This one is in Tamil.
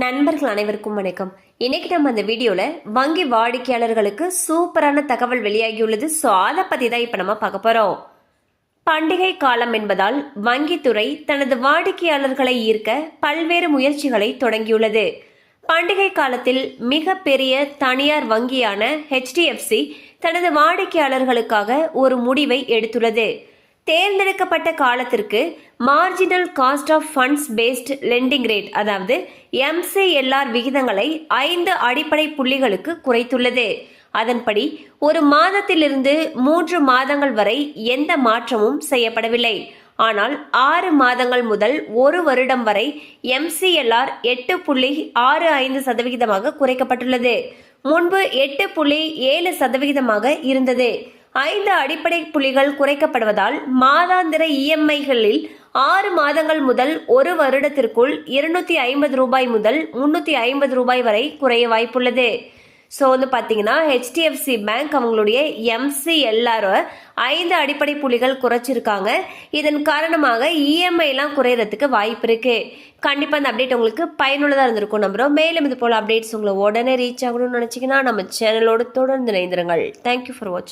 நண்பர்கள் அனைவருக்கும் வணக்கம். இன்னைக்கு நம்ம அந்த வீடியோல வங்கி வாடிக்கையாளர்களுக்கு சூப்பரான தகவல் வெளியாகியுள்ளது. ஸோ அதை பத்தி தான் இப்போ நம்ம பார்க்க போறோம். பண்டிகை காலம் என்பதால் வங்கித்துறை தனது வாடிக்கையாளர்களை ஈர்க்க பல்வேறு முயற்சிகளை தொடங்கியுள்ளது. பண்டிகை காலத்தில் மிக பெரிய தனியார் வங்கியான ஹெச்டிஎஃப்சி தனது வாடிக்கையாளர்களுக்காக ஒரு முடிவை எடுத்துள்ளது. தேர்ந்தெடுக்கப்பட்ட காலத்திற்கு marginal cost of funds based lending rate அதாவது எம்சிஎல்ஆர் விகிதங்களை ஐந்து அடிப்படை புள்ளிகளுக்கு குறைத்துள்ளது. அதன்படி ஒரு மாதத்திலிருந்து மூன்று மாதங்கள் வரை எந்த மாற்றமும் செய்யப்படவில்லை. ஆனால் ஆறு மாதங்கள் முதல் ஒரு வருடம் வரை எம்சிஎல்ஆர் எட்டு புள்ளி ஆறு ஐந்து சதவிகிதமாக குறைக்கப்பட்டுள்ளது. முன்பு எட்டு புள்ளி ஏழு சதவிகிதமாக இருந்தது. ஐந்து அடிப்படை புள்ளிகள் குறைக்கப்படுவதால் மாதாந்திர இஎம்ஐகளில் ஆறு மாதங்கள் முதல் ஒரு வருடத்திற்குள் இருநூத்தி ஐம்பது ரூபாய் முதல் முன்னூத்தி ஐம்பது ரூபாய் வரை குறைய வாய்ப்புள்ளது. ஸோ வந்து பார்த்தீங்கன்னா ஹெச்டிஎஃப்சி பேங்க் அவங்களுடைய எம்சிஎல்ஆர் ஐந்து அடிப்படை புள்ளிகள் குறைச்சிருக்காங்க. இதன் காரணமாக இஎம்ஐலாம் குறையறதுக்கு வாய்ப்பு இருக்கு. கண்டிப்பாக அந்த அப்டேட் உங்களுக்கு பயனுள்ளதாக இருந்திருக்கும் நம்புகிறோம் மேலும் இது போல் அப்டேட்ஸ் உங்களை உடனே ரீச் ஆகணும்னு நினச்சிங்கன்னா நம்ம சேனலோடு தொடர்ந்து இணைந்திருங்கள். தேங்க்யூ ஃபார் வாட்சிங்